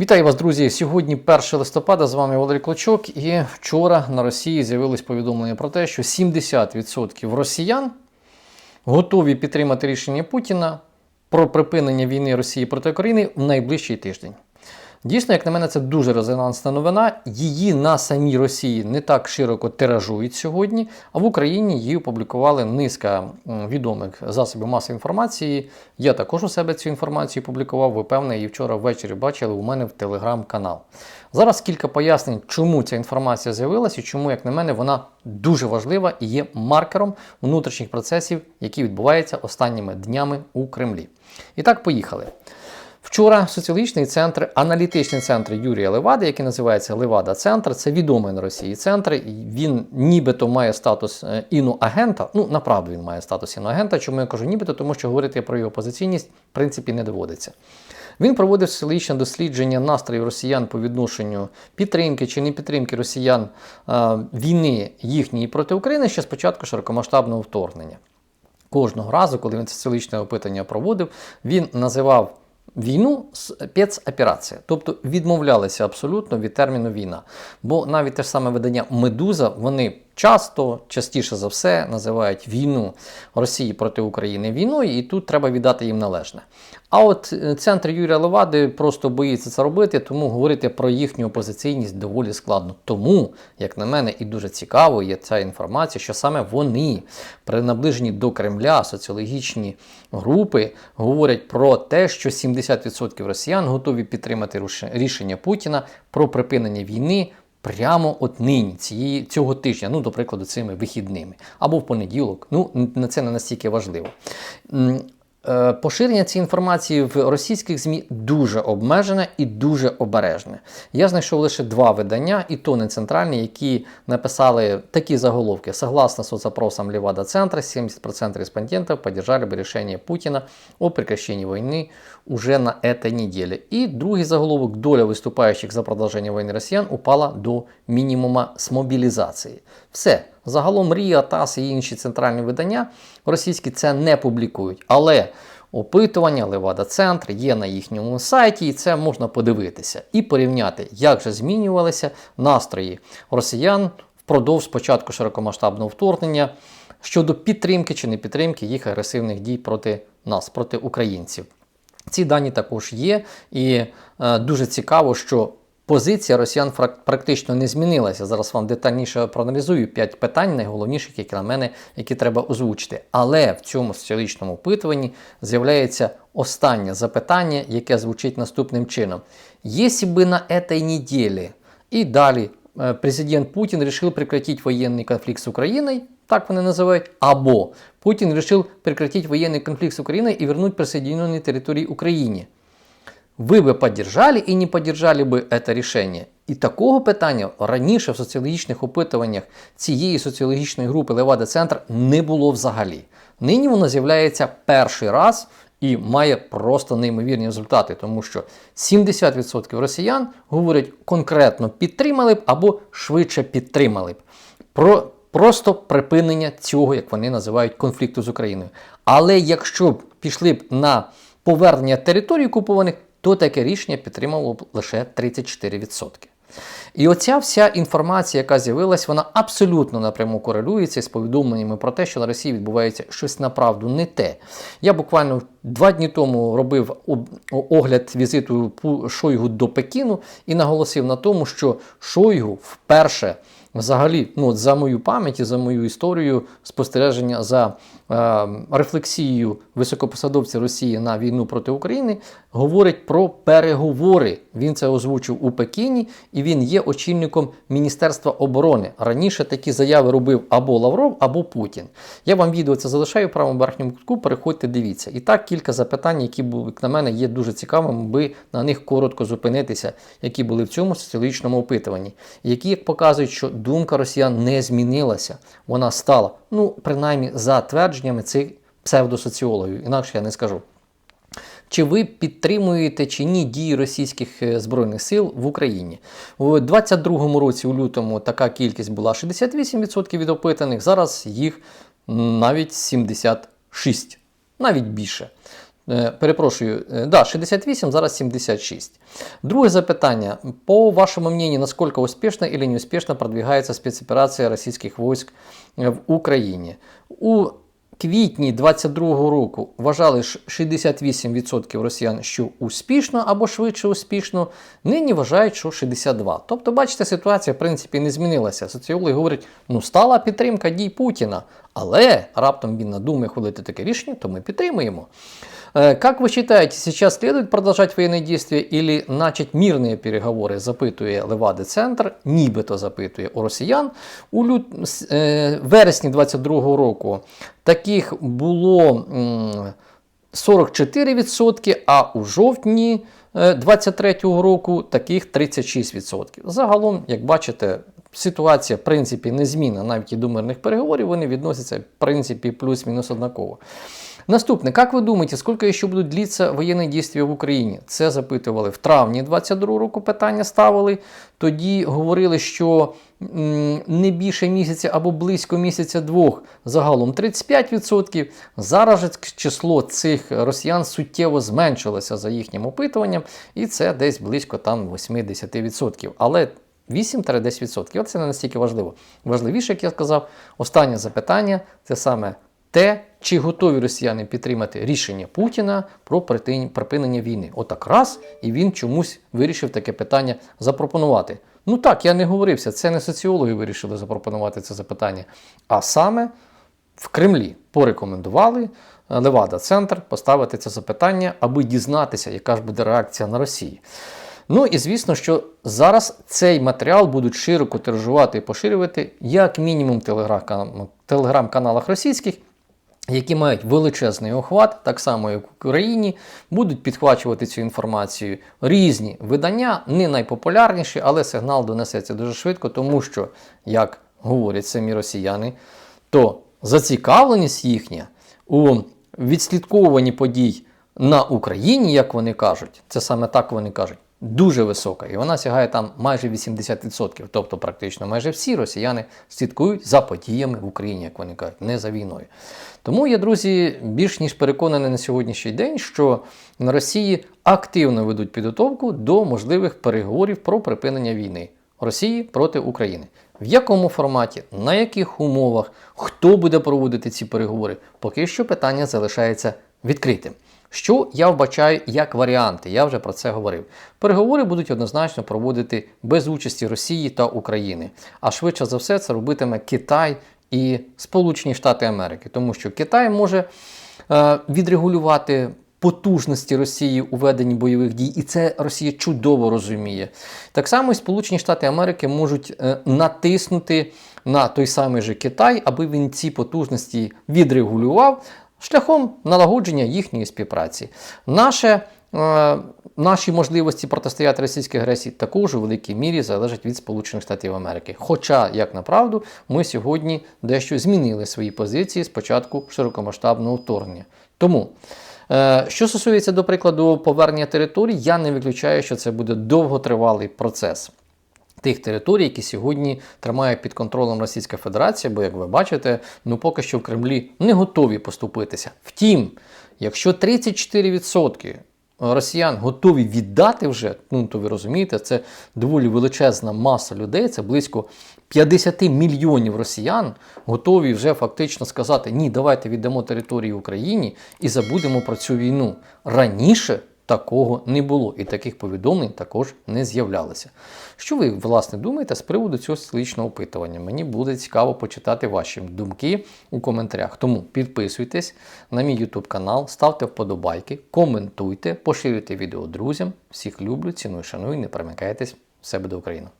Вітаю вас, друзі! Сьогодні 1 листопада. З вами Валерій Клочок. І вчора на Росії з'явилось повідомлення про те, що 70% росіян готові підтримати рішення Путіна про припинення війни Росії проти України в найближчий тиждень. Дійсно, як на мене, це дуже резонансна новина. Її на самій Росії не так широко тиражують сьогодні, а в Україні її опублікували низка відомих засобів масової інформації. Я також у себе цю інформацію публікував. Ви певне, її вчора ввечері бачили у мене в телеграм-канал. Зараз кілька пояснень, чому ця інформація з'явилася і чому, як на мене, вона дуже важлива і є маркером внутрішніх процесів, які відбуваються останніми днями у Кремлі. І так, поїхали. Вчора соціологічний центр, аналітичний центр Юрія Левади, який називається Левада Центр, це відомий на Росії центр. Він нібито має статус е, іноагента. Ну, направду він має статус іноагента. Чому я кажу нібито? Тому що говорити про його позиційність в принципі не доводиться. Він проводив соціологічне дослідження настроїв росіян по відношенню підтримки чи не підтримки росіян е, війни їхньої проти України ще з початку широкомасштабного вторгнення. Кожного разу, коли він соціологічне опитання проводив, він називав війну спецоперація, тобто відмовлялися абсолютно від терміну війна. Бо навіть те ж саме видання Медуза вони часто, частіше за все, називають війну Росії проти України війною, і тут треба віддати їм належне. А от е, центр Юрія Левади просто боїться це робити, тому говорити про їхню опозиційність доволі складно. Тому, як на мене, і дуже цікаво є ця інформація, що саме вони при наближенні до Кремля соціологічні групи говорять про те, що 70% росіян готові підтримати рішення Путіна про припинення війни. Прямо от нині, цієї, цього тижня, ну, до прикладу, цими вихідними, або в понеділок. Ну, на це не настільки важливо. М, е, Поширення цієї інформації в російських ЗМІ дуже обмежене і дуже обережне. Я знайшов лише два видання, і то не центральні, які написали такі заголовки. Согласно соцопросам Левада Центра, 70% респондентов поддержали бы решение Путина о прекращении войны уже на этой неделе. І другий заголовок доля виступаючих за продовження війни росіян упала до мінімума з мобілізації. Все. Загалом Ріа, ТАСС і інші центральні видання російські це не публікують. Але опитування Левада Центр є на їхньому сайті, і це можна подивитися і порівняти, як же змінювалися настрої росіян впродовж початку широкомасштабного вторгнення щодо підтримки чи не підтримки їх агресивних дій проти нас, проти українців. Ці дані також є, і е, дуже цікаво, що позиція росіян практично не змінилася. Зараз вам детальніше проаналізую 5 питань, найголовніших, які на мене, які треба озвучити. Але в цьому соціологічному опитуванні з'являється останнє запитання, яке звучить наступним чином: Якщо би на этой неделе і далі е, президент Путін решил прекратить воєнний конфлікт з Україною, так вони називають, або Путін решил прекратить воєнний конфлікт з Україною і вернуть присоединенные території Україні. Ви би поддержали і не поддержали би це рішення? І такого питання раніше в соціологічних опитуваннях цієї соціологічної групи Левада Центр не було взагалі. Нині воно з'являється перший раз і має просто неймовірні результати, тому що 70% росіян говорять конкретно підтримали б або швидше підтримали б. Про просто припинення цього, як вони називають, конфлікту з Україною. Але якщо б пішли б на повернення територій окупованих, то таке рішення підтримало б лише 34%. І оця вся інформація, яка з'явилась, вона абсолютно напряму корелюється з повідомленнями про те, що на Росії відбувається щось направду не те. Я буквально два дні тому робив огляд візиту Шойгу до Пекіну і наголосив на тому, що Шойгу вперше. Взагалі, ну за мою пам'ять за мою історію спостереження за е, рефлексією високопосадовця Росії на війну проти України, говорить про переговори. Він це озвучив у Пекіні, і він є очільником Міністерства оборони. Раніше такі заяви робив або Лавров, або Путін. Я вам відео це залишаю в правому верхньому кутку. Переходьте, дивіться. І так кілька запитань, які були, на мене, є дуже цікавими, би на них коротко зупинитися, які були в цьому соціологічному опитуванні, які як показують, що думка росіян не змінилася, вона стала, ну принаймні за твердженнями цих псевдосоціологів, інакше я не скажу. Чи ви підтримуєте чи ні дії російських е, збройних сил в Україні? У 22-му році, у лютому, така кількість була 68% від опитаних, зараз їх навіть 76%, навіть більше. Е, Перепрошую, е, да, 68, зараз 76. Друге запитання. По вашему мнению, насколько успешно или неуспешно продвигается спецоперация российских войск е, в Україні? У квітні 22-го року вважали ж 68% росіян, що успішно або швидше успішно, нині вважають, що 62%. Тобто, бачите, ситуація в принципі не змінилася. Соціологи говорять, ну стала підтримка дій Путіна, але раптом він надумає хвалити таке рішення, то ми підтримуємо. Э, Как вы считаете, сейчас следует продолжать военные действия или начать мирные переговори, запитує Левади-центр, нібито запитує у росіян. У лют... с- е, вересні 22-го року таких було м, 44%, а у жовтні е, 23-го року таких 36%. Загалом, як бачите, ситуація в принципі незмінна, навіть і до мирних переговорів вони відносяться в принципі плюс-мінус однаково. Наступне, як ви думаєте, скільки ще будуть длитися воєнні дії в Україні? Це запитували в травні 22 року. Питання ставили. Тоді говорили, що не більше місяця або близько місяця двох, загалом 35%. Зараз же число цих росіян суттєво зменшилося за їхнім опитуванням, і це десь близько там 80%. Але 8-10%. От це не настільки важливо. Важливіше, як я сказав, останнє запитання це саме те, чи готові росіяни підтримати рішення Путіна про припинення війни. Отак раз, і він чомусь вирішив таке питання запропонувати. Ну так, я не говорився, це не соціологи вирішили запропонувати це запитання, а саме в Кремлі порекомендували е, Левада-центр поставити це запитання, аби дізнатися, яка ж буде реакція на Росії. Ну і звісно, що зараз цей матеріал будуть широко тиражувати і поширювати, як мінімум телеграм-каналах російських, які мають величезний охват, так само як в Україні, будуть підхвачувати цю інформацію різні видання, не найпопулярніші, але сигнал донесеться дуже швидко, тому що, як говорять самі росіяни, то зацікавленість їхня у відслідковуванні подій на Україні, як вони кажуть, це саме так вони кажуть, дуже висока. І вона сягає там майже 80%. Тобто, практично майже всі росіяни слідкують за подіями в Україні, як вони кажуть, не за війною. Тому я, друзі, більш ніж переконаний на сьогоднішній день, що на Росії активно ведуть підготовку до можливих переговорів про припинення війни Росії проти України. В якому форматі, на яких умовах, хто буде проводити ці переговори, поки що питання залишається відкритим. Що я вбачаю як варіанти, я вже про це говорив. Переговори будуть однозначно проводити без участі Росії та України. А швидше за все це робитиме Китай і Сполучені Штати Америки, тому що Китай може е, відрегулювати потужності Росії у веденні бойових дій, і це Росія чудово розуміє. Так само і Сполучені Штати Америки можуть е, натиснути на той самий же Китай, аби він ці потужності відрегулював шляхом налагодження їхньої співпраці. Наше Е, Наші можливості протистояти російській агресії також у великій мірі залежать від Сполучених Штатів Америки. Хоча, як на правду, ми сьогодні дещо змінили свої позиції з початку широкомасштабного вторгнення. Тому, е, що стосується, до прикладу, повернення територій, я не виключаю, що це буде довготривалий процес. Тих територій, які сьогодні тримає під контролем Російська Федерація, бо, як ви бачите, ну поки що в Кремлі не готові поступитися. Втім, якщо 34% росіян готові віддати вже, ну то ви розумієте, це доволі величезна маса людей, це близько 50 мільйонів росіян готові вже фактично сказати: ні, давайте віддамо територію Україні і забудемо про цю війну. Раніше такого не було, і таких повідомлень також не з'являлося. Що ви, власне, думаєте з приводу цього соціологічного опитування? Мені буде цікаво почитати ваші думки у коментарях. Тому підписуйтесь на мій YouTube канал, ставте вподобайки, коментуйте, поширюйте відео друзям. Всіх люблю, ціную, шаную, не перемикайтесь. Все буде Україна!